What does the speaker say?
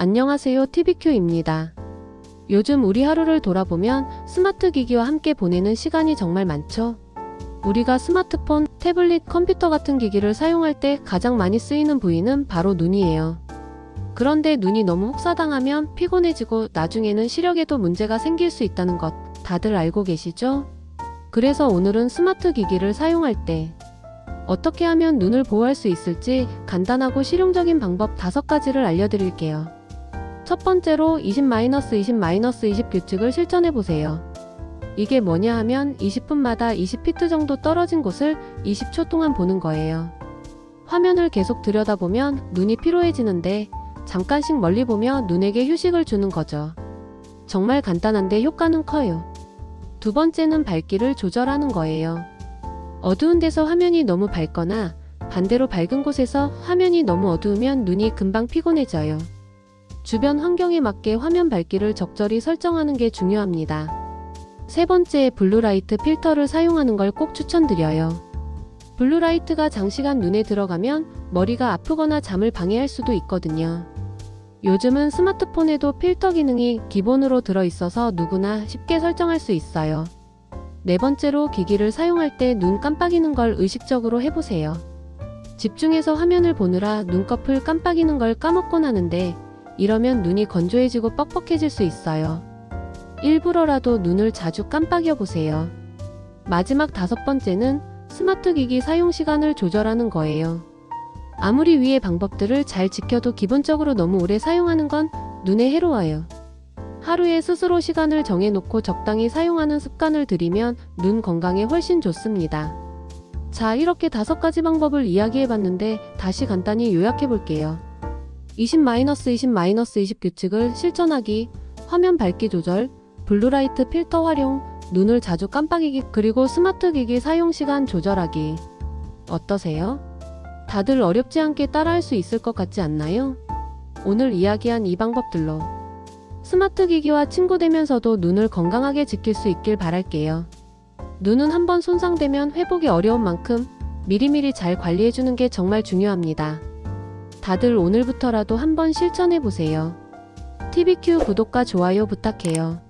안녕하세요. TV큐입니다. 요즘 우리 하루를 돌아보면 스마트 기기와 함께 보내는 시간이 정말 많죠. 우리가 스마트폰, 태블릿, 컴퓨터 같은 기기를 사용할 때 가장 많이 쓰이는 부위는 바로 눈이에요. 그런데 눈이 너무 혹사당하면 피곤해지고 나중에는 시력에도 문제가 생길 수 있다는 것 다들 알고 계시죠? 그래서 오늘은 스마트 기기를 사용할 때 어떻게 하면 눈을 보호할 수 있을지 간단하고 실용적인 방법 5가지를 알려드릴게요. 첫 번째로 20-20-20 규칙을 실천해 보세요. 이게 뭐냐 하면 20분마다 20피트 정도 떨어진 곳을 20초 동안 보는 거예요. 화면을 계속 들여다보면 눈이 피로해지는데 잠깐씩 멀리 보며 눈에게 휴식을 주는 거죠. 정말 간단한데 효과는 커요. 두 번째는 밝기를 조절하는 거예요. 어두운 데서 화면이 너무 밝거나 반대로 밝은 곳에서 화면이 너무 어두우면 눈이 금방 피곤해져요. 주변 환경에 맞게 화면 밝기를 적절히 설정하는 게 중요합니다. 세 번째, 블루라이트 필터를 사용하는 걸 꼭 추천드려요. 블루라이트가 장시간 눈에 들어가면 머리가 아프거나 잠을 방해할 수도 있거든요. 요즘은 스마트폰에도 필터 기능이 기본으로 들어있어서 누구나 쉽게 설정할 수 있어요. 네 번째로 기기를 사용할 때 눈 깜빡이는 걸 의식적으로 해보세요. 집중해서 화면을 보느라 눈꺼풀 깜빡이는 걸 까먹곤 하는데 이러면 눈이 건조해지고 뻑뻑해질 수 있어요. 일부러라도 눈을 자주 깜빡여 보세요. 마지막 다섯 번째는 스마트 기기 사용 시간을 조절하는 거예요. 아무리 위의 방법들을 잘 지켜도 기본적으로 너무 오래 사용하는 건 눈에 해로워요. 하루에 스스로 시간을 정해놓고 적당히 사용하는 습관을 들이면 눈 건강에 훨씬 좋습니다. 자, 이렇게 다섯 가지 방법을 이야기해봤는데 다시 간단히 요약해볼게요. 20-20-20 규칙을 실천하기, 화면 밝기 조절, 블루라이트 필터 활용, 눈을 자주 깜빡이기, 그리고 스마트 기기 사용 시간 조절하기. 어떠세요? 다들 어렵지 않게 따라할 수 있을 것 같지 않나요? 오늘 이야기한 이 방법들로 스마트 기기와 친구 되면서도 눈을 건강하게 지킬 수 있길 바랄게요. 눈은 한번 손상되면 회복이 어려운 만큼 미리미리 잘 관리해주는 게 정말 중요합니다. 다들 오늘부터라도 한번 실천해보세요. TVQ 구독과 좋아요 부탁해요.